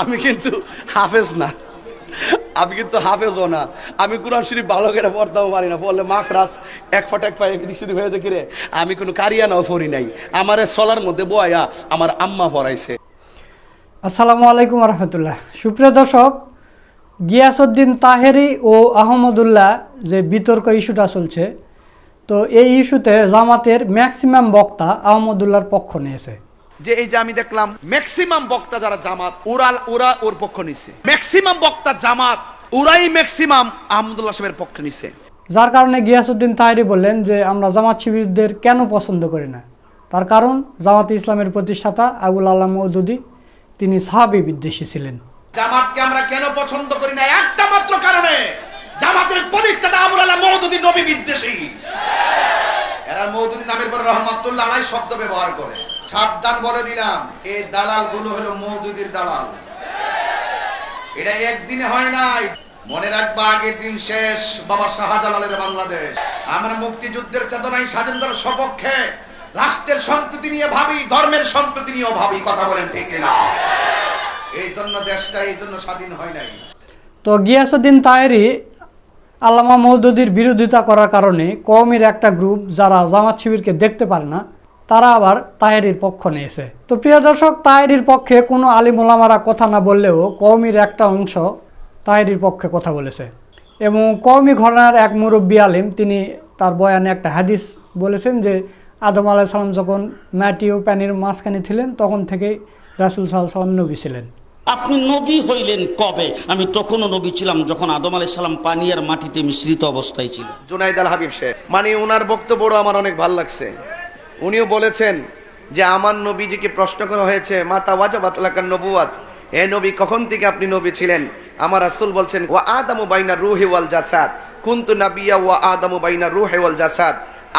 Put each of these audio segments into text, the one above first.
আমি কিন্তু হাফেজ না। আমি কিন্তু হাফেজও না। আমি কোরআন শরীফ ভালো করে পড়তেও পারি না। বললে মাখরাস এক ফট এক ফাই এদিক সেদিক হয়ে দেখি রে আমি কোনো কারিয়ানাও পড়ি নাই। আমার সলার মধ্যে বয়া আমার আম্মা পড়াইছে। আসসালামু আলাইকুম রহমতুল্লাহ। সুপ্রিয় দর্শক, গিয়াসউদ্দিন তাহেরি ও আহমদুল্লাহ যে বিতর্ক ইস্যুটা চলছে, তো এই ইস্যুতে জামাতের ম্যাক্সিমাম বক্তা আহমদুল্লাহর পক্ষ নিয়েছে। যে এই যে আমি দেখলাম ম্যাক্সিমাম বক্তা যারা জামাত ওরাল ওরা ওর পক্ষ নিছে। ম্যাক্সিমাম বক্তা জামাত ওরাই ম্যাক্সিমাম আহমদুল্লাহ সাহেবের পক্ষ নিছে। যার কারণে গিয়াসউদ্দিন তাহেরি বললেন যে আমরা জামাত শিবিরদের কেন পছন্দ করি না? তার কারণ জামাত ইসলামের প্রতিষ্ঠাতা আবুল আল্লাহ মৌদুদি তিনি সাহাবি বিদ্বেষী ছিলেন। জামাতকে আমরা কেন পছন্দ করি না? একটা মাত্র কারণে জামাতের প্রতিষ্ঠাতা আবুল আলাহ মওদুদি নবী বিদ্বেষী। এরা মওদুদি নামের পর রহমাতুল্লাহ আলাই শব্দ ব্যবহার করে। সাবধান বলে দিলাম এই দালালগুলো হলো মৌদুদির দালাল। এটা একদিনে হয় নাই। মনে রাখবা, আগের দিন শেষ, বাবা শাহজালালের বাংলাদেশ। আমরা মুক্তিযুদ্ধের চেতনায় স্বাধীনতার সপক্ষে রাষ্ট্রের সম্প্রতি নিয়ে ভাবি, ধর্মের সম্প্রতি নিয়েও ভাবি, কথা বলেন ঠিক না এই জন্য দেশটা এই জন্য স্বাধীন হয় নাই। তো গিয়াসুদ্দিন তাহেরি আল্লামা মৌদুদির বিরোধিতা করার কারণে কওমির একটা গ্রুপ যারা জামাত শিবিরকে দেখতে পারে না তারা আবার তাহেরির পক্ষ নিয়েছে। তো প্রিয় দর্শক তাহেরির পক্ষে কোনো আলিম ওলামারা কথা না বললেও কওমির একটা অংশ তাহেরির পক্ষে কথা বলেছে। এবং কওমি ঘরানার এক মুরব্বী আলিম তিনি তার বয়ানে একটা হাদিস বলেছেন যে আদম আলাইসাল্লাম যখন মাটি ও পানির মাঝখানে ছিলেন তখন থেকেই রাসুল সাল্লাম নবী ছিলেন। আপনি নবী হইলেন কবে? আমি তখনও নবী ছিলাম যখন আদম আলাইহিস সালাম পানি আর মাটিতে মিশ্রিত অবস্থায় ছিল। জুনাইদ আল হাবিব শেখ মানে ওনার বক্তব্য আমার অনেক ভালো লাগছে। উনিও বলেছেন যে আমার নবীজিকে প্রশ্ন করা হয়েছে মাতা ওয়াজাবাত লাকান নবুয়াত? এ নবী, কখন থেকে আপনি নবী ছিলেন? আমার রাসূল বলছেন, ওয়া আদামু বাইনা রুহি ওয়াল জাসাদ। কুনতু নাবিয়া ওয়া আদামু বাইনা রুহি ওয়াল জাসাদ?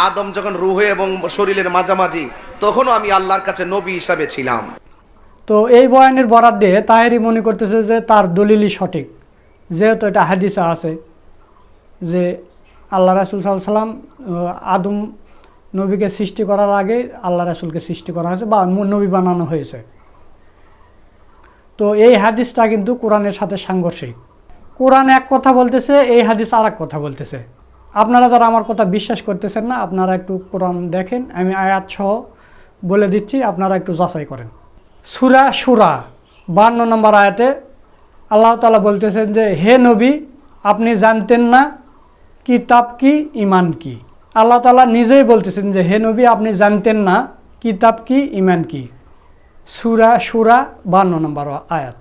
আদম যখন রুহে এবং শরীরের মাঝামাঝি, তখনও আমি আল্লাহর কাছে নবী হিসাবে ছিলাম। তো এই বয়ানের বরাদ দিয়ে তাহেরি মনে করতেছে যে তার দলিলই সঠিক। যেহেতু এটা হাদিসা আছে যে আল্লাহ রাসুল সাল্লাম আদম নবীকে সৃষ্টি করার আগে আল্লাহ রাসুলকে সৃষ্টি করা হয়েছে বা নবী বানানো হয়েছে। তো এই হাদিসটা কিন্তু কোরআনের সাথে সাংঘর্ষিক। কোরআন এক কথা বলতেছে, এই হাদিস আর কথা বলতেছে। আপনারা যারা আমার কথা বিশ্বাস করতেছেন না, আপনারা একটু কোরআন দেখেন, আমি আয়াত সহ বলে দিচ্ছি, আপনারা একটু যাচাই করেন। সুরা সুরা বান্ন নম্বর আয়াতে আল্লাহ তালা বলতেছেন যে, হে নবী, আপনি জানতেন না, কিতাব কি ইমান কি? আল্লাহ তালা নিজেই বলতেছেন যে, হে নবী, আপনি জানতেন না কিতাব কি ইমান কি? সুরা সুরা বান্ন নম্বর আয়াত।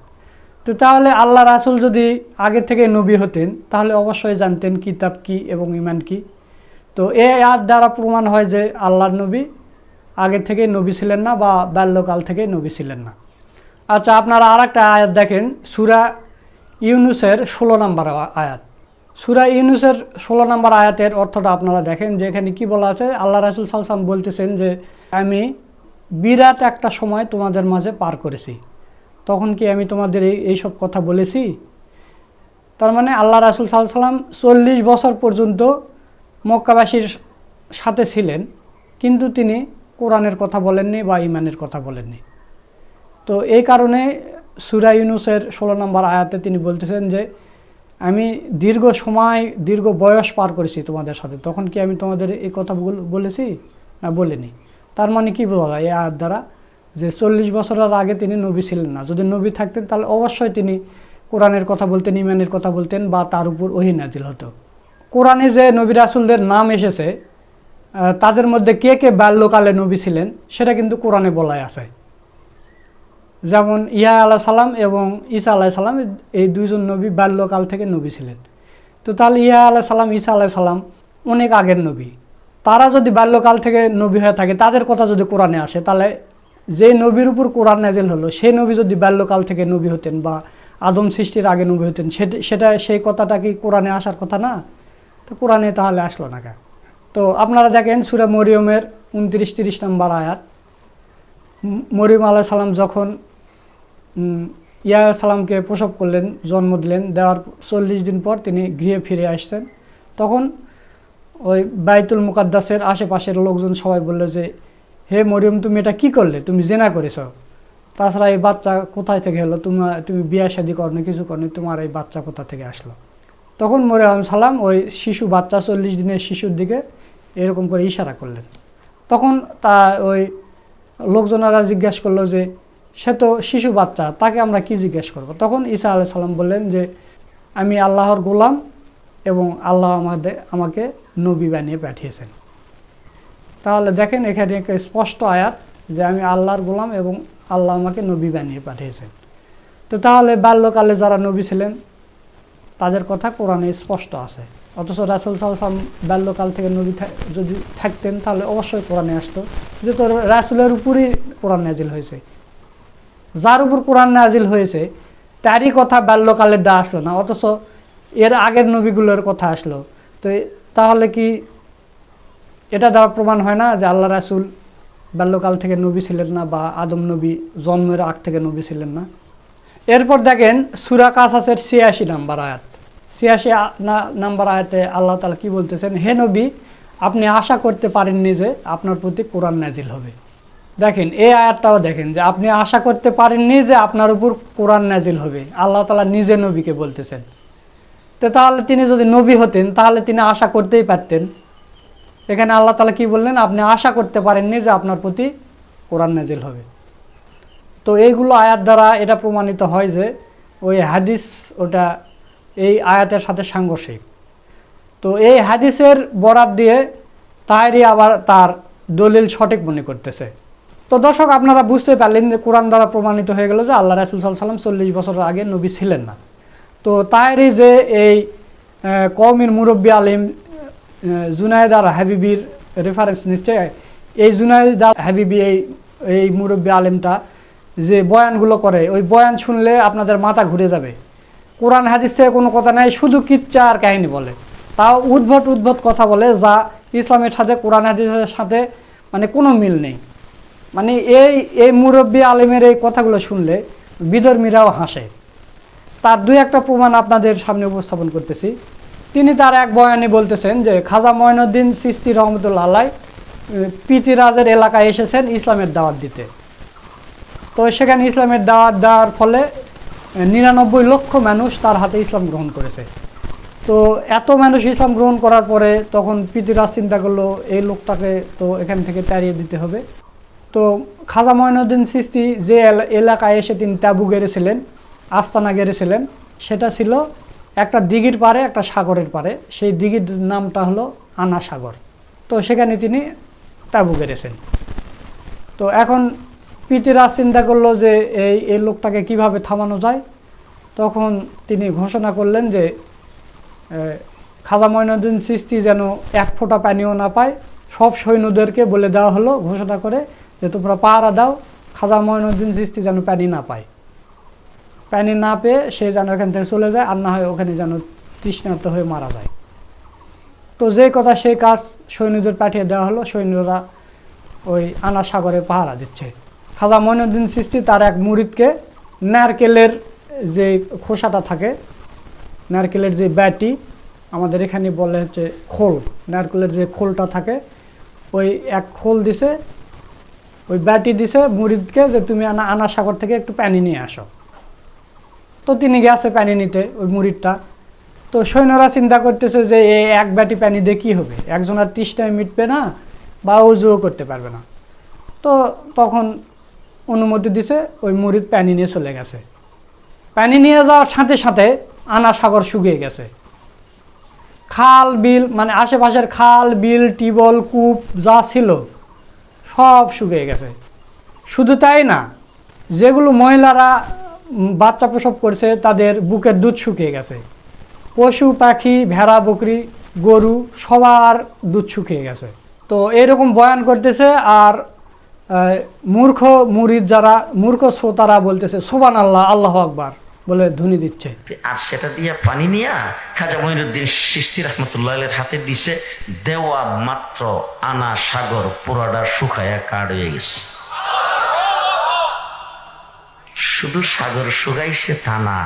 তো তাহলে আল্লাহ রাসুল যদি আগে থেকে নবী হতেন, তাহলে অবশ্যই জানতেন কিতাব কি এবং ইমান কি। তো এই আয়াত দ্বারা প্রমাণ হয় যে, আল্লাহর নবী আগে থেকে নবী ছিলেন না বা বাল্যকাল থেকে নবী ছিলেন না। আচ্ছা আপনারা আর একটা আয়াত দেখেন, সুরা ইউনুসের ষোলো নম্বর আয়াত। সুরা ইউনুসের ষোলো নম্বর আয়াতের অর্থটা আপনারা দেখেন, যে এখানে কী বলা আছে? আল্লাহ রাসুল সালসাম বলতেছেন যে, আমি বিরাট একটা সময় তোমাদের মাঝে পার করেছি। তখন কি আমি তোমাদের এই এইসব কথা বলেছি? তার মানে আল্লাহ রাসুল সাল্লাম চল্লিশ বছর পর্যন্ত মক্কাবাসীর সাথে ছিলেন, কিন্তু তিনি কোরআনের কথা বলেননি বা ইমানের কথা বলেননি। তো এই কারণে সুরা ইউনুসের ষোলো নম্বর আয়াতে তিনি বলতেছেন যে আমি দীর্ঘ সময়, দীর্ঘ বয়স পার করেছি তোমাদের সাথে। তখন কি আমি তোমাদের এই কথা বলেছি? না, বলিনি। তার মানে কি বলা যায়? এই আয়াত দ্বারা যে চল্লিশ বছরের আগে তিনি নবী ছিলেন না। যদি নবী থাকতেন, তাহলে অবশ্যই তিনি কোরআনের কথা বলতেন ইমানের কথা বলতেন বা তার উপর ওহি নাজিল হতো। কোরআনে যে নবী রাসুলদের নাম এসেছে তাদের মধ্যে কে কে বাল্যকালে নবী ছিলেন, সেটা কিন্তু কোরআনে বলাই আছে। যেমন ইয়া আলাহ সালাম এবং ঈসা আলাহ সালাম, এই দুইজন নবী বাল্যকাল থেকে নবী ছিলেন। তো তাহলে ইয়া আলাহ সালাম, ঈসা আলাহ সালাম অনেক আগের নবী। তারা যদি বাল্যকাল থেকে নবী হয়ে থাকে, তাদের কথা যদি কোরআনে আসে, তাহলে যে নবীর উপর কোরআন নাজেল হলো সেই নবী যদি বাল্যকাল থেকে নবী হতেন বা আদম সৃষ্টির আগে নবী হতেন, সেটা সেই কথাটা কি কোরআনে আসার কথা না? তো কোরআনে তাহলে আসলো না কেন? তো আপনারা দেখেন সুরা মরিয়মের উনত্রিশ, তিরিশ নম্বর আয়াত। মরিয়ম আলাহ সালাম যখন ইয়া সালামকে প্রসব করলেন, জন্ম দিলেন। দেওয়ার চল্লিশ দিন পর তিনি গৃহে ফিরে আসছেন। তখন ওই বাইতুল মুকাদ্দাসের আশেপাশের লোকজন সবাই বলল যে, হে মরিয়ম, তুমি এটা কি করলে? তুমি জেনা করেছ। তাছাড়া এই বাচ্চা কোথায় থেকে এলো? তুমি তুমি বিয়ে শাদি করনি, কিছু করনি, তোমার এই বাচ্চা কোথা থেকে আসলো? তখন মরিয়াম সালাম ওই শিশু বাচ্চা, চল্লিশ দিনের শিশুর দিকে এরকম করে ইশারা করলেন। তখন তা ওই লোকজনেরা জিজ্ঞেস করল যে সে তো শিশু বাচ্চা, তাকে আমরা কি জিজ্ঞেস করব? তখন ঈসা আলাহ সাল্লাম বললেন যে, আমি আল্লাহর গোলাম এবং আল্লাহ আমাদের, আমাকে নবী বানিয়ে পাঠিয়েছেন। তাহলে দেখেন এখানে একটা স্পষ্ট আয়াত যে, আমি আল্লাহর গোলাম এবং আল্লাহ আমাকে নবী বানিয়ে পাঠিয়েছেন। তো তাহলে বাল্যকালে যারা নবী ছিলেন, তাদের কথা কোরআনে স্পষ্ট আছে। অথচ রাসুল সাল্লাম বাল্যকাল থেকে নবী যদি থাকতেন, তাহলে অবশ্যই কোরআনে আসতো। যে তোর রাসুলের উপরই কোরআন নাজিল হয়েছে। যার উপর কোরআন নাজিল হয়েছে, তারই কথা বাল্যকালের ডা আসলো না, অথচ এর আগের নবীগুলোর কথা আসলো। তো তাহলে কি এটা দ্বারা প্রমাণ হয় না যে আল্লাহ রাসুল বাল্যকাল থেকে নবী ছিলেন না বা আদম নবী জন্মের আগ থেকে নবী ছিলেন না? এরপর দেখেন সুরা কাসাসের ছিয়াশি নাম্বার আয়াত। ছিয়াশি নাম্বার আয়াতে আল্লাহ তালা কি বলতেছেন, হে নবী, আপনি আশা করতে পারেননি যে আপনার প্রতি কোরআন নাজিল হবে। দেখেন, এই আয়াতটাও দেখেন যে আপনি আশা করতে পারেননি যে আপনার উপর কোরআন নাজিল হবে। আল্লাহ তালা নিজে নবীকে বলতেছেন। তো তাহলে তিনি যদি নবী হতেন, তাহলে তিনি আশা করতেই পারতেন। এখানে আল্লাহ তালা কি বললেন? আপনি আশা করতে পারেননি যে আপনার প্রতি কোরআন নাজিল হবে। তো এইগুলো আয়াত দ্বারা এটা প্রমাণিত হয় যে ওই হাদিস ওটা এই আয়াতের সাথে সাংঘর্ষিক। তো এই হাদিসের বরাত দিয়ে তাহারই আবার তার দলিল সঠিক মনে করতেছে। তো দর্শক আপনারা বুঝতে পারলেন যে কোরআন দ্বারা প্রমাণিত হয়ে গেল যে আল্লাহ রাসুল সাল্লাম চল্লিশ বছর আগে নবী ছিলেন না। তো তাইরই যে এই আহ, কওমির মুরব্বী আলিম আহ, জুনায়েদ আর হাবিবির রেফারেন্স নিচ্ছে এই জুনায়েদ আর হাবিবি এই এই মুরব্বী আলিমটা যে বয়ানগুলো করে ওই বয়ান শুনলে আপনাদের মাথা ঘুরে যাবে। কোরআন হাদিস থেকে কোনো কথা নাই শুধু কিচ্ছা আর কাহিনী বলে। তাও উদ্ভট উদ্ভট কথা বলে যা ইসলামের সাথে কোরআন হাদিসের সাথে মানে কোনো মিল নেই। মানে এই এই মুরব্বী আলেমের এই কথাগুলো শুনলে বিধর্মীরাও হাসে। তার দুই একটা প্রমাণ আপনাদের সামনে উপস্থাপন করতেছি। তিনি তার এক বয়ানে বলতেছেন যে, খাজা ময়নুদ্দিন সিস্তি রহমতুল্লাহ আলাই পিতিরাজের এলাকায় এসেছেন ইসলামের দাওয়াত দিতে। তো সেখানে ইসলামের দাওয়াত দেওয়ার ফলে নিরানব্বই লক্ষ মানুষ তার হাতে ইসলাম গ্রহণ করেছে। তো এত মানুষ ইসলাম গ্রহণ করার পরে তখন পিতিরাজ চিন্তা করল, এই লোকটাকে তো এখান থেকে তাড়িয়ে দিতে হবে। তো খাজা ময়নুদ্দিন সিস্তি যে এলা- এলাকায় এসে তিনি তাবু গেড়েছিলেন, আস্তানা গেড়েছিলেন, সেটা ছিল একটা দিঘির পারে একটা সাগরের পারে সেই দিঘির নামটা হলো আনা সাগর। তো সেখানে তিনি তাবু গেড়েছেন। তো এখন পিতিরাজ চিন্তা করল যে এই এই লোকটাকে কীভাবে থামানো যায়? তখন তিনি ঘোষণা করলেন যে খাজা ময়নুদ্দিন সৃষ্টি যেন এক ফোঁটা পানিও না পায়, সব সৈন্যদেরকে বলে দেওয়া হলো, ঘোষণা করে যে তোমরা পাহারা দাও, খাজা ময়নুদ্দিন সৃষ্টি যেন পানি না পায়। পানি না পেয়ে সে যেন এখান থেকে চলে যায়, আর না হয় ওখানে যেন তৃষ্ণার্ত হয়ে মারা যায়। তো যে কথা সেই কাজ সৈন্যদের পাঠিয়ে দেওয়া হলো, সৈন্যরা ওই আনা সাগরে পাহারা দিচ্ছে। খাজা মইনুদ্দিন সৃষ্টি তার এক মুরিদকে নারকেলের যে খোসাটা থাকে, নারকেলের যে ব্যাটি, আমাদের এখানে বলে হচ্ছে খোল, নারকেলের যে খোলটা থাকে, ওই এক খোল দিছে ওই ব্যাটি দিছে মুরিদকে যে তুমি আনা আনা সাগর থেকে একটু পানি নিয়ে আসো। তো তিনি গেছে পানি নিতে ওই মুরিদটা তো সৈন্যরা চিন্তা করতেছে যে এই এক ব্যাটি পানি দিয়ে কী হবে? একজন আর তৃষ্ণায় মিটবে না বা উজুও করতে পারবে না। তো তখন অনুমতি দিছে ওই মুরিদ পানি নিয়ে চলে গেছে। পানি নিয়ে যাওয়ার সাথে সাথে আনা সাগর শুকিয়ে গেছে। খাল, বিল মানে আশেপাশের খাল, বিল টিবল কূপ যা ছিল সব শুকিয়ে গেছে। শুধু তাই না, যেগুলো মহিলারা বাচ্চা প্রসব করছে, তাদের বুকের দুধ শুকিয়ে গেছে। পশু, পাখি, ভেড়া, বকরি, গরু সবার দুধ শুকিয়ে গেছে। তো এরকম বয়ান করতেছে আর মূর্খ, মুরিদ যারা, মূর্খ শ্রোতারা বলতেছে সোবান আল্লাহ আল্লাহ আকবার। বলে ধ্বনি দিচ্ছে। আর সেটা দিয়ে পানি নিয়ে খাজা মঈনুদ্দিন সৃষ্টি রহমতুল্লাহ হাতে দিছে, দেওয়া মাত্র আনা সাগর পুরাটা শুকায়া কাঠ হয়ে গেছে। শুধু সাগর শুকাইছে তা না,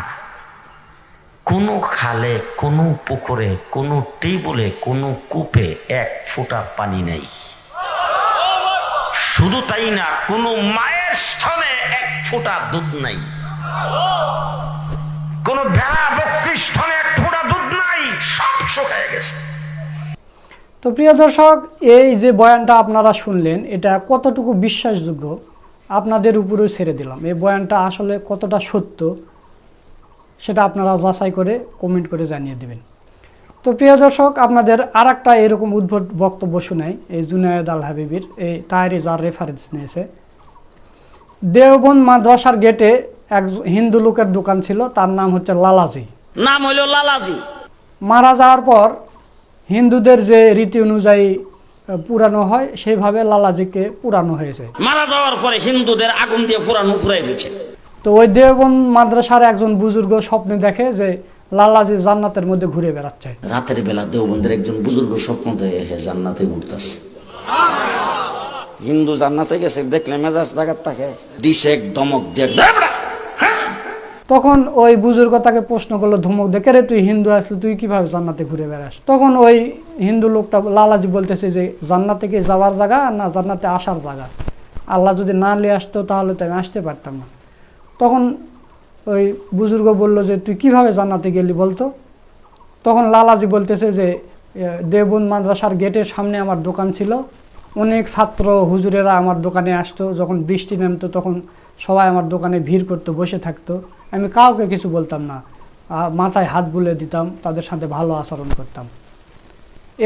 কোনো খালে, কোনো পুকুরে, কোনো টেবলে, কোনো কূপে এক ফোঁটা পানি নেই। শুধু তাই না, কোনো মায়ের স্থানে এক ফোঁটা দুধ নাই। কোন ভেড়া দুধ নাই, সব গেছে। তো প্রিয় দর্শক, এই যে বয়ানটা আপনারা শুনলেন, এটা কতটুকু বিশ্বাসযোগ্য, আপনাদের উপরেও ছেড়ে দিলাম। এই বয়ানটা আসলে কতটা সত্য, সেটা আপনারা যাচাই করে কমেন্ট করে জানিয়ে দেবেন। তো প্রিয় দর্শক, আপনাদের আর একটা এরকম উদ্ভট বক্তব্য শোনাই, এই জুনায়দ আল হাবিবির, এই তাহারি যার রেফারেন্স নিয়েছে। দেওবন্দ মাদ্রাসার গেটে এক হিন্দু লোকের দোকান ছিল তার নাম হচ্ছে লালাজি। নাম হইল লালাজি। মারা যাওয়ার পর হিন্দুদের যে রীতি অনুযায়ী পুরানো হয় সেইভাবে লালাজিকে পুরানো হয়েছে। মারা যাওয়ার পরে হিন্দুদের আগুন দিয়ে পুরানো ফুরাই দিয়েছে তো ওই দেওবন্দ মাদ্রাসার একজন বুজুর্গ স্বপ্নে দেখে যে লালাজি জান্নাতের মধ্যে ঘুরে বেড়াচ্ছে। রাতের বেলা দেওবন্দের একজন বুজুর্গ স্বপ্ন হে জান্নাতে উঠতেছে হিন্দু জান্নাতে গেছে দেখলে মেজাজ জাগাত থাকে। দিছে এক দমক দিয়ে তখন ওই বুজুর্গ তাকে প্রশ্ন করল, ধুমক দেখে রে তুই হিন্দু আসলে, তুই কীভাবে জান্নাতে ঘুরে বেড়াস? তখন ওই হিন্দু লোকটা লালাজি বলতেছে যে, জান্নাতে কি যাওয়ার জায়গা না জান্নাতে আসার জায়গা? আল্লাহ যদি না নিয়ে আসতো তাহলে তো আমি আসতে পারতাম না। তখন ওই বুজুর্গ বলল যে, তুই কীভাবে জান্নাতে গেলি বলতো? তখন লালাজি বলতেছে যে দেবন মাদ্রাসার গেটের সামনে আমার দোকান ছিল। অনেক ছাত্র হুজুরেরা আমার দোকানে আসতো, যখন বৃষ্টি নামতো তখন সবাই আমার দোকানে ভিড় করতো, বসে থাকতো। আমি কাউকে কিছু বলতাম না। মাথায় হাত বুলে দিতাম, তাদের সাথে ভালো আচরণ করতাম।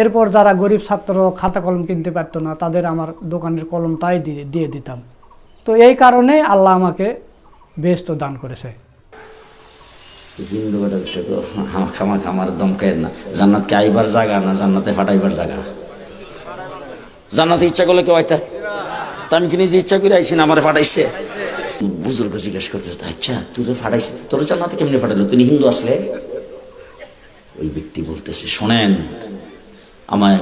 এরপর যারা গরিব ছাত্র খাতা কলম কিনতে পারতো না, তাদের আমার দোকানের কলমটাই দিয়ে দিয়ে দিতাম। তো এই কারণে আল্লাহ আমাকে বেস্ত দান করেছে। হিন্দু আমার দমকায় না। জান্নাতকে আইবার জায়গা না জান্নাতে ফাটাইবার জায়গা? জান্নাতে ইচ্ছা করলে কেউ আইতা? আমি কি নিজে ইচ্ছা করে আইছি না, আমার ফাটাইছে? বুজুর্গ জিজ্ঞাসা করতেছে আচ্ছা তুই তো ফাটাইছিস, তোর চাল জান্নাতে কেমনি ফাটাইলো তুমি হিন্দু আসলে? ওই ব্যক্তি বলতেছে, শোনেন আমার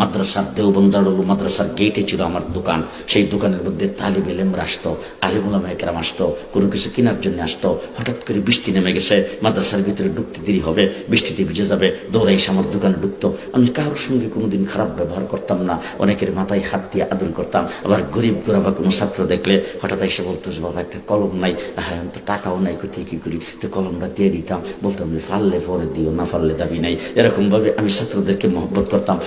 মাদ্রাসার দেওবন্দার মাদ্রাসার গেটে ছিল আমার দোকান। সেই দোকানের মধ্যে তালিব এলেমরা আসতো আলিমুলামা একরাম আসতো, কোনো কিছু কেনার জন্য আসতো। হঠাৎ করে বৃষ্টি নেমে গেছে, মাদ্রাসার ভিতরে ঢুকতে দেরি হবে বৃষ্টিতে ভিজে যাবে দৌড়াই এসে আমার দোকানে ঢুকতো। আমি কারোর সঙ্গে কোনোদিন খারাপ ব্যবহার করতাম না, অনেকের মাথায় হাত দিয়ে আদর করতাম। আবার গরিব গোরাবা কোনো ছাত্র দেখলে হঠাৎ এসে বলতো যে, বাবা, একটা কলম নাই। হ্যাঁ আমি তো টাকাও নাই কোথায় কি করি? তো কলমটা দিয়ে দিতাম। বলতাম যে ফাললে পরে দিও, না ফাললে দাবি নাই। এরকমভাবে আমি ছাত্রদেরকে মহব্বত করতাম।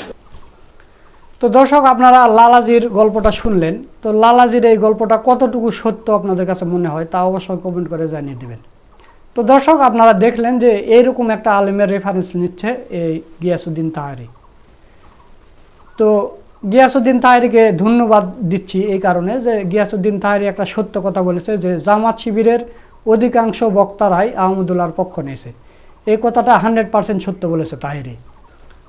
তো দর্শক, আপনারা লালাজির গল্পটা শুনলেন। তো লালাজির এই গল্পটা কতটুকু সত্য আপনাদের কাছে মনে হয় তা অবশ্যই কমেন্ট করে জানিয়ে দেবেন। তো দর্শক, আপনারা দেখলেন যে এইরকম একটা আলেমের রেফারেন্স নিচ্ছে এই গিয়াসুদ্দিন তাহারি। তো গিয়াসুদ্দিন তাহারিকে ধন্যবাদ দিচ্ছি এই কারণে যে গিয়াসুদ্দিন তাহারি একটা সত্য কথা বলেছে যে জামাত শিবিরের অধিকাংশ বক্তারাই আহমদুল্লাহর পক্ষ নিয়েছে। এই কথাটা হান্ড্রেড পার্সেন্ট সত্য বলেছে তাহিরি।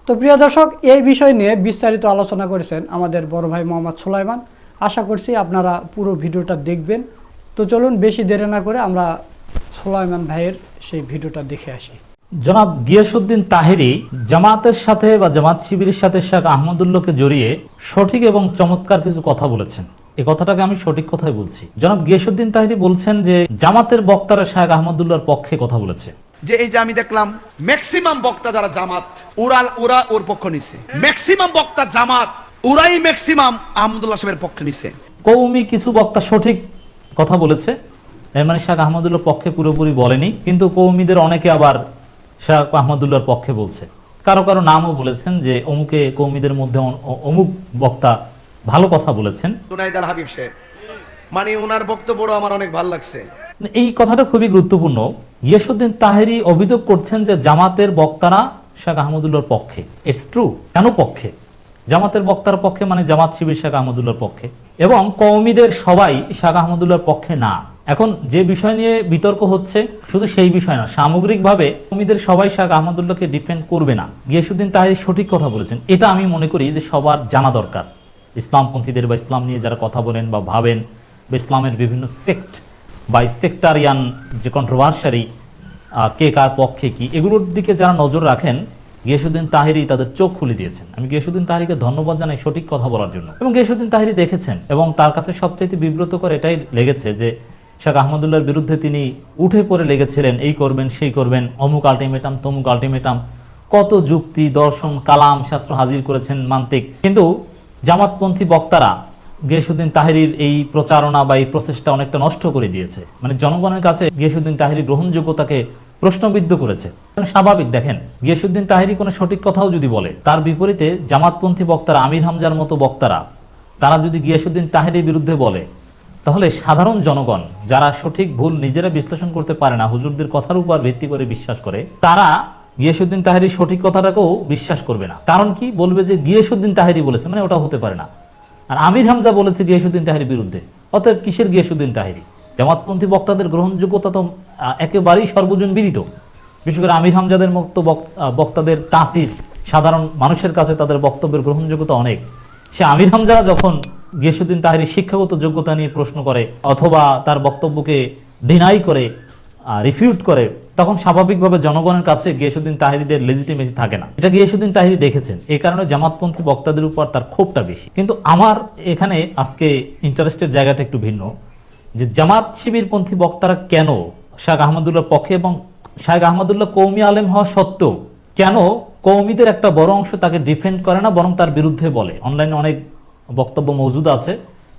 তো প্রিয় দর্শক, এই বিষয় নিয়ে বিস্তারিত আলোচনা করেছেন আমাদের বড় ভাই মোহাম্মদ সুলাইমান। আশা করছি আপনারা পুরো ভিডিওটা দেখবেন। তো চলুন বেশি দেরি না করে আমরা সুলাইমান ভাইয়ের সেই ভিডিওটা দেখে আসি। জনাব গিয়াসুদ্দিন তাহেরি জামাতের সাথে বা জামাত শিবিরের সাথে শেখ আহমদুল্লাহকে জড়িয়ে সঠিক এবং চমৎকার কিছু কথা বলেছেন। এই কথাটাকে আমি সঠিক কথাই বলছি। জনাব গিয়াসুদ্দিন তাহেরি বলছেন যে, জামাতের বক্তারা শেখ আহমদুল্লাহর পক্ষে কথা বলেছে। যে এই যে আমি দেখলাম ম্যাক্সিমাম বক্তা যারা জামাত ওরা ওরা ওর পক্ষ নিছে। ম্যাক্সিমাম বক্তা জামাত ওরাই ম্যাক্সিমাম আহমদুল্লাহ সাহেবের পক্ষ নিছে। কৌমি কিছু বক্তা সঠিক কথা বলেছে। এর মানে শেখ আহমদুল্লাহর পক্ষে পুরোপুরি বলেনি কিন্তু কৌমিদের অনেকে আবার শাহ আহমদুল্লাহর পক্ষে বলছে। কারও কারও নামও বলেছেন যে অমুকে কৌমিদের মধ্যে অমুক বক্তা ভালো কথা বলেছেন। হাবিব সাহেব। মানে ওনার বক্তব্য আমার অনেক ভালো লাগছে। এই কথাটা খুবই গুরুত্বপূর্ণ। ইয়েসুদ্দিন তাহেরি অভিযোগ করছেন যে জামাতের বক্তারা শেখ আহমদুল্লাহর পক্ষে। ইটস ট্রু কেন পক্ষে? জামাতের বক্তার পক্ষে মানে জামাত শিবির শেখ আহমদুল্লাহর পক্ষে। এবং কৌমিদের সবাই শেখ আহমদুল্লাহর পক্ষে না। এখন যে বিষয় নিয়ে বিতর্ক হচ্ছে, শুধু সেই বিষয় না, সামগ্রিকভাবে কওমিদের সবাই শেখ আহমদুল্লাহকে ডিফেন্ড করবে না। গিয়াসুদ্দিন তাহেরি সঠিক কথা বলেছেন। এটা আমি মনে করি যে সবার জানা দরকার। ইসলামপন্থীদের বা ইসলাম নিয়ে যারা কথা বলেন বা ভাবেন, বা ইসলামের বিভিন্ন সেক্ট বা সেক্টারিয়ান যে কন্ট্রোভার্সারি কে কার পক্ষে কি, এগুলোর দিকে যারা নজর রাখেন, গিয়াসুদ্দিন তাহিরি তাদের চোখ খুলে দিয়েছেন। আমি গিয়াসুদ্দিন তাহিরিকে ধন্যবাদ জানাই সঠিক কথা বলার জন্য। এবং গিয়াসুদ্দিন তাহিরি দেখেছেন, এবং তার কাছে সবচাইতে বিব্রতকর এটাই লেগেছে যে শেখ আহমদুল্লাহর বিরুদ্ধে তিনি উঠে পড়ে লেগেছিলেন, এই করবেন, সেই করবেন, অমুক আলটিমেটাম, তমুক আলটিমেটাম, কত যুক্তি, দর্শন, কালাম, শাস্ত্র হাজির করেছেন মান্তিক। কিন্তু জামাতপন্থী বক্তারা গিয়াসুদ্দিন তাহিরির এই প্রচারণা বা এই প্রচেষ্টা অনেকটা নষ্ট করে দিয়েছে। মানে জনগণের কাছে গিয়াসুদ্দিন তাহিরি গ্রহণযোগ্যতাকে প্রশ্নবিদ্ধ করেছে। স্বাভাবিক, দেখেন গিয়াসুদ্দিন তাহিরি কোনো সঠিক কথাও যদি বলে, তার বিপরীতে জামাতপন্থী বক্তারা, আমির হামজার মতো বক্তারা, তারা যদি গিয়াসুদ্দিন তাহিরির বিরুদ্ধে বলে, তাহলে সাধারণ জনগণ, যারা সঠিক ভুল নিজেরা বিশ্লেষণ করতে পারে না, হুজুরদের কথার উপর ভিত্তি করে বিশ্বাস করে, তারা গিয়াসুদ্দিন তাহেরি সঠিক কথাটাকেও বিশ্বাস করবে না। কারণ কি? বলবে যে গিয়াসুদ্দিন তাহেরি বলেছে মানে ওটা হতে পারে না। আর আমির হামজা বলেছে গিয়াসুদ্দিন তাহেরির বিরুদ্ধে। অতএব কিসের গিয়াসুদ্দিন তাহেরি? জামাতপন্থী বক্তাদের গ্রহণযোগ্যতা তো একেবারেই সর্বজন বিদিত বিশেষ করে আমির হামজাদের মতো বক- বক্তাদের তাসির, সাধারণ মানুষের কাছে তাদের বক্তব্যের গ্রহণযোগ্যতা অনেক। সে আমির হামজারা যখন গিয়াসুদ্দিন তাহেরি শিক্ষাগত যোগ্যতা নিয়ে প্রশ্ন করে, অথবা তার বক্তব্যকে ডিনাই করে রিফিউট করে তখন স্বাভাবিকভাবে জনগণের কাছে গিয়াসুদ্দিন তাহিরিদের লেজিটিমেসি থাকে না। এটা গিয়াসুদ্দিন তাহিরি দেখেছেন। এই কারণে জামাতপন্থী বক্তাদের উপর তার ক্ষোভটা বেশি। কিন্তু আমার এখানে আজকে ইন্টারেস্টের জায়গাটা একটু ভিন্ন। যে জামাত শিবিরপন্থী বক্তারা কেন শাহ আহমদুল্লাহর পক্ষে এবং শাহ আহমদুল্লাহ কৌমি আলেম হওয়া সত্ত্বেও কেন কৌমিদের একটা বড় অংশ তাকে ডিফেন্ড করে না, বরং তার বিরুদ্ধে বলে? অনলাইনে অনেক বক্তব্য মজুদ আছে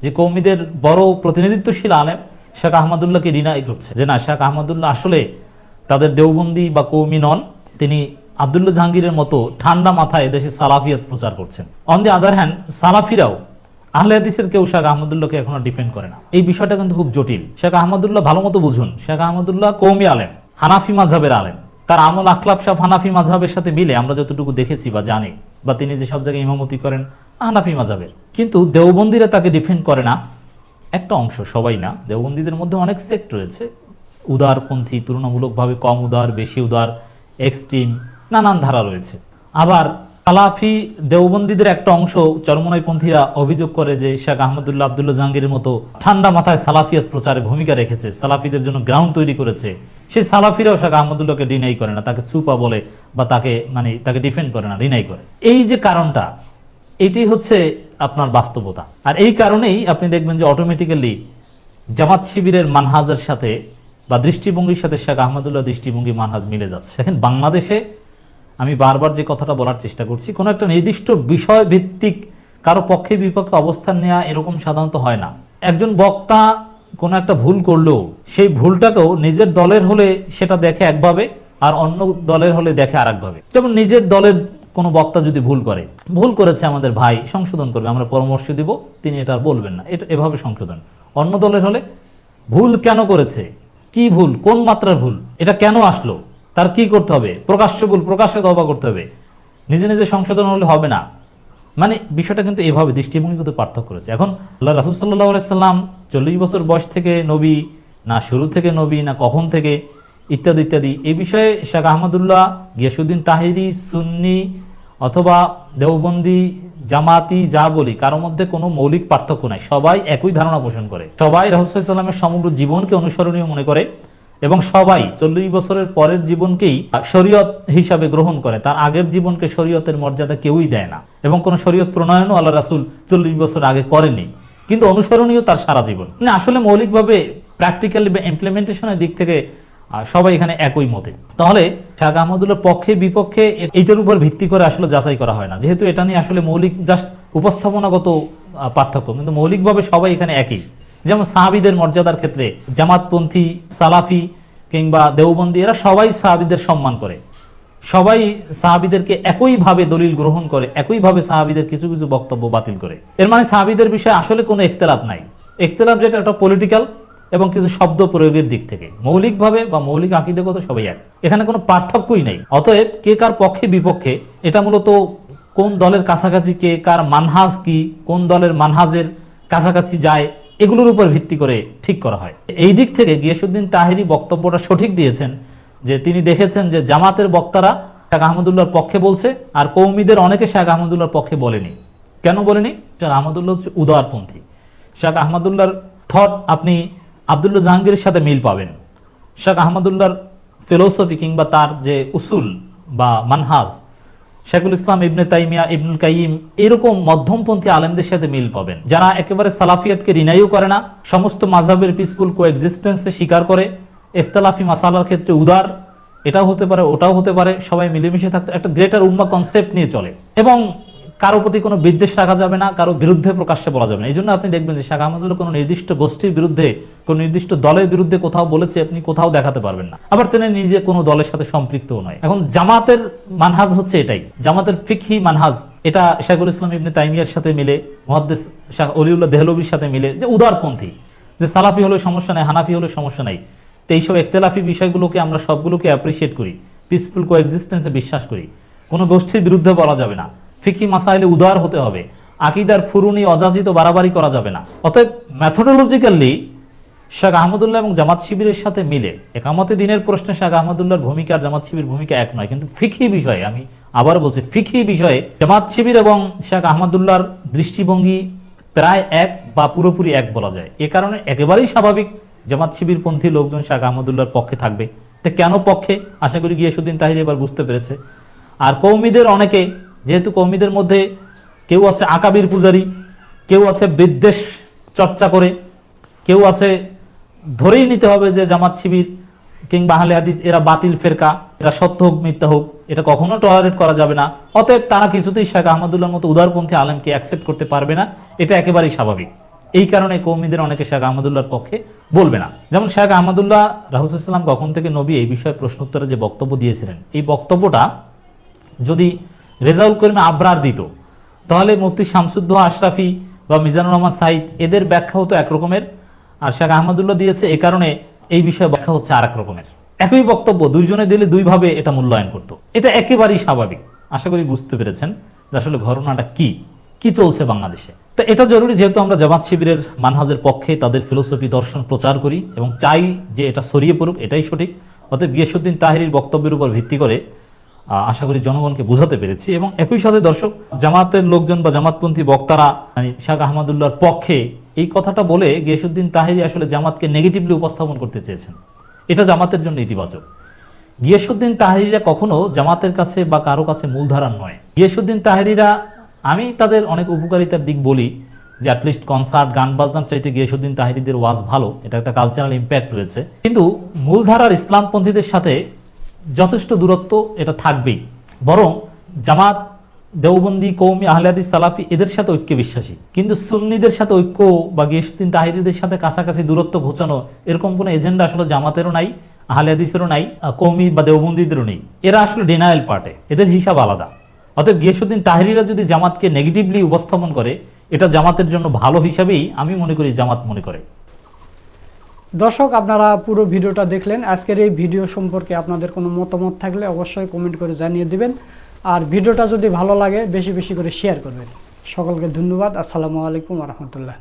যে কৌমিদের বড় প্রতিনিধিত্বশীল আলেম শেখ আহমদুল্লাহকে ডিনাই করছে। যে না শেখ আহমদুল্লাহ আসলে তাদের দেওবন্দি বা কৌমি নন, তিনি আবদুল্লাহ জাহাঙ্গীরের মতো ঠান্ডা মাথায় দেশে সালাফিয়াত প্রচার করছেন। অন দি আদার হ্যান্ড সালাফিরাও আহলে হাদিসের কেউ শেখ আহমদুল্লাহকে এখনও ডিফেন্ড করে না। এই বিষয়টা কিন্তু খুব জটিল। শেখ আহমদুল্লাহ ভালো মতো বুঝুন। শেখ আহমদুল্লাহ কৌমি আলেম, হানাফি মাঝহাবের আলেম। তার আমল আখলাফ সাহ হানাফি মাঝহাবের সাথে মিলে আমরা যতটুকু দেখেছি বা জানি, বা তিনি যে সব জায়গায় ইমামতি করেন, হানাফি মাঝহাবের কিন্তু দেওবন্দিরা তাকে ডিফেন্ড করে না। একটা অংশ সবাই না, দেওবন্দিদের মধ্যে অনেক সেক্ট রয়েছে। উদারপন্থী, তুলনামূলকভাবে কম উদার, বেশি উদার এক্সট্রিম নানান ধারা রয়েছে। আবার সালাফি দেওবন্দীদের একটা অংশ চরমনাইপন্থীরা অভিযোগ করে যে শেখ আহমদুল্লাহ আবদুল্লাহ জাহাঙ্গীরের মতো ঠান্ডা মাথায় সালাফিয়ত প্রচারে ভূমিকা রেখেছে, সালাফিদের জন্য গ্রাউন্ড তৈরি করেছে। সেই সালাফিরাও শেখ আহমদুল্লাহকে ডিনাই করে না, তাকে চুপা বলে বা তাকে মানে তাকে ডিফেন্ড করে না ডিনাই করে। এই যে কারণটা, এটি হচ্ছে আপনার বাস্তবতা। আর এই কারণেই আপনি দেখবেন যে অটোমেটিক্যালি জামাত শিবিরের মানহাজের সাথে বা দৃষ্টিভঙ্গির সাথে শেখ আহমদুল্লাহ দৃষ্টিভঙ্গি মানহাজ মিলে যাচ্ছে। এখন বাংলাদেশে আমি বারবার যে কথাটা বলার চেষ্টা করছি, কোনো একটা নির্দিষ্ট বিষয় ভিত্তিক কারও পক্ষে বিপক্ষে অবস্থান নেওয়া এরকম সাধারণত হয় না। একজন বক্তা কোনো একটা ভুল করলেও সেই ভুলটাকেও নিজের দলের হলে সেটা দেখে একভাবে আর অন্য দলের হলে দেখে আরেকভাবে। যেমন নিজের দলের কোনো বক্তা যদি ভুল করে, ভুল করেছে আমাদের ভাই, সংশোধন করবে, আমরা পরামর্শ দিব, তিনি এটা আর বলবেন না। এটা এভাবে সংশোধন। অন্য দলের হলে ভুল কেন করেছে? কি ভুল? কোন মাত্রার ভুল? এটা কেন আসলো? তার কি করতে হবে? প্রকাশ্য ভুল, প্রকাশ্যে তবা করতে হবে। নিজে নিজে সংশোধন হলে হবে না। মানে বিষয়টা কিন্তু এভাবে, দৃষ্টিভঙ্গি কিন্তু পার্থক্য করেছে এখন আল্লাহ রাসুল সাল্লাহ আলাইসাল্লাম চল্লিশ বছর বয়স থেকে নবী, না শুরু থেকে নবী, না কখন থেকে, ইত্যাদি ইত্যাদি এই বিষয়ে শেখ আহমদুল্লাহ গিয়াসুদ্দিন তাহিরি সুন্নি অথবা দেওবন্দি জামাতি যা বলি, কারোর মধ্যে কোনো মৌলিক পার্থক্য নাই। সবাই একই ধারণা পোষণ করে। সবাই রহস্যামের সমগ্র জীবনকে অনুসরণীয় মনে করে এবং সবাই চল্লিশ বছরের পরের জীবনকেই শরীয়ত হিসাবে গ্রহণ করে। তার আগের জীবনকে শরীয়তের মর্যাদা কেউই দেয় না এবং কোন শরীয়ত প্রণয়নও আল্লাহ রাসুল চল্লিশ বছর আগে করেনি কিন্তু অনুসরণীয় তার সারা জীবন। মানে আসলে মৌলিকভাবে প্র্যাকটিক্যালি বা ইমপ্লিমেন্টেশনের দিক থেকে আহ, সবাই এখানে একই মতে। তাহলে শাহ আহমদুল্লাহ পক্ষে বিপক্ষে এ- এইটার উপর ভিত্তি করে আসলে যাচাই করা হয় না। যেহেতু এটা নিয়ে আসলে মৌলিক জাস্ট উপস্থাপনাগত পার্থক্য কিন্তু মৌলিকভাবে সবাই এখানে একই। যেমন সাহাবিদের মর্যাদার ক্ষেত্রে জামাতপন্থী সালাফি কিংবা দেওবন্দি এরা সবাই সাহাবিদের সম্মান করে। সবাই সাহাবিদেরকে একইভাবে দলিল গ্রহণ করে একইভাবে সাহাবিদের কিছু কিছু বক্তব্য বাতিল করে। এর মানে সাহাবিদের বিষয়ে আসলে কোনো ইখতলাফ নাই। ইখতলাফ যেটা একটা পলিটিক্যাল এবং কিছু শব্দ প্রয়োগের দিক থেকে। মৌলিকভাবে বা মৌলিক আকিদেগত সবাই এক। এখানে কোনো পার্থক্যই নেই। অতএব কে কার পক্ষে, বিপক্ষে, এটা মূলত কোন দলের কাছাকাছি কে কার মানহাজ কি, কোন দলের মানহাজের কাছাকাছি যায়, এগুলোর উপর ভিত্তি করে ঠিক করা হয়। এই দিক থেকে গিয়াসুদ্দিন তাহেরি বক্তব্যটা সঠিক দিয়েছেন যে তিনি দেখেছেন যে জামাতের বক্তারা শেখ আহমদুল্লাহর পক্ষে বলছে আর কৌমিদের অনেকে শেখ আহমদুল্লাহর পক্ষে বলেনি। কেন বলেনি? শেখ আহমদুল্লাহ হচ্ছে উদারপন্থী। শেখ আহমদুল্লাহর থট আপনি আবদুল্লাহ জাহাঙ্গীরের সাথে মিল পাবেন। শেখ আহমদুল্লাহর ফিলোসফি কিংবা তার যে উসুল বা মানহাজ, শেখুল ইসলাম ইবনে তাইমিয়া, ইবনুল কাইম এরকম মধ্যমপন্থী আলেমদের সাথে মিল পাবেন, যারা একেবারে সালাফিয়াতকে রিনাইও করে না, সমস্ত মাঝহাবের পিসফুল কো এক্সিস্টেন্সে স্বীকার করে, ইখতলাফি মাসালার ক্ষেত্রে উদার, এটাও হতে পারে, ওটাও হতে পারে, সবাই মিলেমিশে থাকতে, একটা গ্রেটার উম্মা কনসেপ্ট নিয়ে চলে। এবং কারও প্রতি কোনো বিদ্বেষ রাখা যাবে না, কারও বিরুদ্ধে প্রকাশ্যে বলা যাবে না। এই জন্য আপনি দেখবেন যে শেখ আহমদুল্লাহ কোনো নির্দিষ্ট গোষ্ঠীর বিরুদ্ধে, কোনো নির্দিষ্ট দলের বিরুদ্ধে কোথাও বলেছে আপনি কোথাও দেখাতে পারবেন না। আবার তিনি নিজে কোনো দলের সাথে সম্পৃক্তও নয়। এখন জামাতের মানহাজ হচ্ছে এটাই। জামাতের ফিকহি মানহাজ, এটা শেখুল ইসলাম ইবনে তাইমিয়ার সাথে মিলে, মহাদ্দেস শাহ অলিউল্লাহ দেহলবির সাথে মিলে, যে উদারপন্থী, যে সালাফি হলে সমস্যা নাই, হানাফি হলে সমস্যা নাই, তো এইসব একতেলাফি বিষয়গুলোকে আমরা সবগুলোকে অ্যাপ্রিসিয়েট করি পিসফুল কো এক্সিস্টেন্সে বিশ্বাস করি। কোনো গোষ্ঠীর বিরুদ্ধে বলা যাবে না। ফিকি মাসাইলে উদার হতে হবে। আকিদার ফুরুনি অযাচিত বাড়াবাড়ি করা যাবে না। অতএব ম্যাথোডোলজিক্যালি শেখ আহমদুল্লাহ এবং জামাত শিবিরের সাথে মিলে, একামতে দিনের প্রশ্নে শেখ আহমদুল্লাহর ভূমিকা আর জামাত শিবির ভূমিকা এক নয়, কিন্তু ফিকি বিষয়ে, আমি আবার বলছি ফিকি বিষয়ে জামাত শিবির এবং শেখ আহমদুল্লাহর দৃষ্টিভঙ্গি প্রায় এক বা পুরোপুরি এক বলা যায়। এ কারণে একেবারেই স্বাভাবিক জামাত শিবির পন্থী লোকজন শেখ আহমদুল্লাহর পক্ষে থাকবে। তো কেন পক্ষে? আশা করি গিয়াসুদ্দিন তাহির এবার বুঝতে পেরেছে। আর কৌমিদের অনেকে যেহেতু কৌমিদের মধ্যে কেউ আছে আকাবির পূজারী, কেউ আছে বিদ্বেষ চর্চা করে, কেউ আছে ধরেই নিতে হবে যে জামাত শিবির কিংবা আহলে হাদিস, এরা বাতিল ফেরকা, এরা সত্য হোক, মিথ্যা হোক, এটা কখনো টলারেট করা যাবে না। অতএব তারা কিছুতেই শেখ আহমদুল্লাহর মতো উদারপন্থী আলেমকে অ্যাকসেপ্ট করতে পারবে না, এটা একেবারেই স্বাভাবিক। এই কারণে কৌমিদের অনেকে শেখ আহমদুল্লাহর পক্ষে বলবে না। যেমন শেখ আহমদুল্লাহ রাহুসাল্লাম কখন থেকে নবী এই বিষয়ে প্রশ্নোত্তরে যে বক্তব্য দিয়েছিলেন, এই বক্তব্যটা যদি রেজাউল করিমে আবরার দিত। তাহলে মুফতি শামসুদ্দোহ আশরাফি বা মিজানুর রহমান সাইদ এদের ব্যাখ্যা হতো একরকমের আর শেখ আহমদুল্লাহ দিয়েছে এই কারণে এই বিষয়ে ব্যাখ্যা হচ্ছে আর রকমের। একই বক্তব্য দুইজনে দিলে দুইভাবে এটা মূল্যায়ন করতো। এটা একেবারেই স্বাভাবিক। আশা করি বুঝতে পেরেছেন যে আসলে ঘটনাটা কি কি চলছে বাংলাদেশে। তো এটা জরুরি যেহেতু আমরা জামাত শিবিরের মানহাজের পক্ষে তাদের ফিলোসফি দর্শন প্রচার করি এবং চাই যে এটা ছড়িয়ে পড়ুক, এটাই সঠিক। অতএব গিয়াসুদ্দিন তাহিরির বক্তব্যের উপর ভিত্তি করে আশা করি জনগণকে বোঝাতে পেরেছি এবং একই সাথে দর্শক জামাতের লোকজন বা জামাতপন্থী বক্তারা মানে শাহ আহমদুল্লাহর পক্ষে এই কথাটা বলে গিয়াসুদ্দিন তাহিরি আসলে জামাতকে নেগেটিভলি উপস্থাপন করতে চেয়েছেন। এটা জামাতের জন্য ইতিবাচক। গিয়াসুদ্দিন তাহারিরা কখনো জামাতের কাছে বা কারও কাছে মূলধারার নয়। গিয়াসুদ্দিন তাহারিরা, আমি তাদের অনেক উপকারিতার দিক বলি যে অ্যাটলিস্ট কনসার্ট গান বাজনার চাইতে গিয়াসুদ্দিন তাহিরিদের ওয়াজ ভালো, এটা একটা কালচারাল ইম্প্যাক্ট রয়েছে। কিন্তু মূলধারার ইসলামপন্থীদের সাথে যথেষ্ট দূরত্ব এটা থাকবেই। বরং জামাত, দেওবন্দি কৌমি আহলাদি, সালাফি এদের সাথে ঐক্য বিশ্বাসী কিন্তু সুন্নিদের সাথে ঐক্য বা গিয়াসুদ্দিন তাহিরিদের সাথে কাছাকাছি দূরত্ব ঘোচানো এরকম কোনো এজেন্ডা আসলে জামাতেরও নাই আহলে নাই কৌমি বা দেওবন্দিদেরও নেই। এরা আসলে ডিনায়াল পার্টে, এদের হিসাব আলাদা। অতএব গিয়াসুদ্দিন তাহিরিরা যদি জামাতকে নেগেটিভলি উপস্থাপন করে, এটা জামাতের জন্য ভালো হিসাবেই আমি মনে করি জামাত মনে করে। দর্শক, আপনারা পুরো ভিডিওটা দেখলেন। আজকের এই ভিডিও সম্পর্কে আপনাদের কোনো মতামত থাকলে অবশ্যই কমেন্ট করে জানিয়ে দিবেন। আর ভিডিওটা যদি ভালো লাগে, বেশি বেশি করে শেয়ার করবেন। সকলকে ধন্যবাদ। আসসালামু আলাইকুম রহমতুল্লাহ।